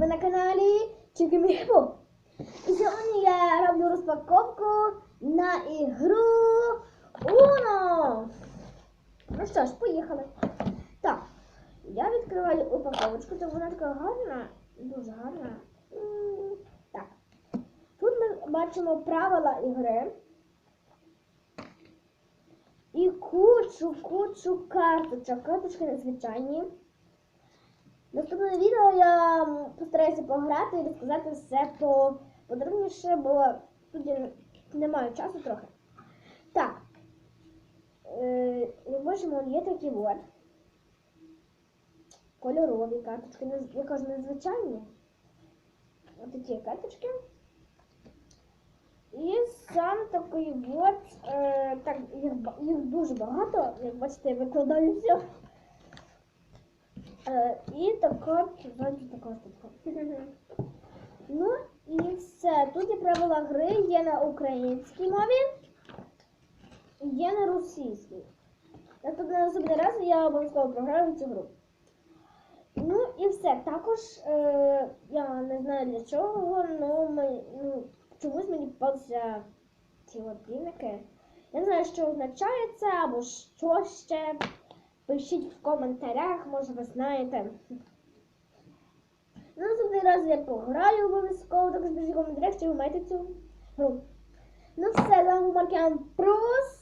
ви на каналі Чикіміхбо. І сьогодні я роблю розпаковку на ігру Uno. Ну що ж, поїхали. Так, я відкриваю упаковочку, то вона така гарна, дуже гарна. Так. Тут ми бачимо правила ігри. І кучу, кучу карточок. Карточки незвичайні. Я постараюся пограти і розказати все по подробніше, бо тут я немає часу трохи. Так. Е, бачимо, є такі от. Кольорові карточки, я кажу, незвичайні. Ось такі карточки. І сам такий от, е, так, їх, їх дуже багато, як бачите, я викладаю все. Е, і така, така штука. Ну і все. Тут є правила гри, є на українській мові, є на російській. Наступний наступний раз я обов'язково програю цю гру. Ну і все. Також е, я не знаю для чого, але ми, ну, чомусь мені попалися ці от. Я не знаю, що означає це, або що ще. Пишіть в коментарях, може ви знаєте. Ну, наступний раз я пограю обов'язково, також пишіть в коментарях, чи ви маєте цю гру. Ну все, з вами був Маркіан Прус.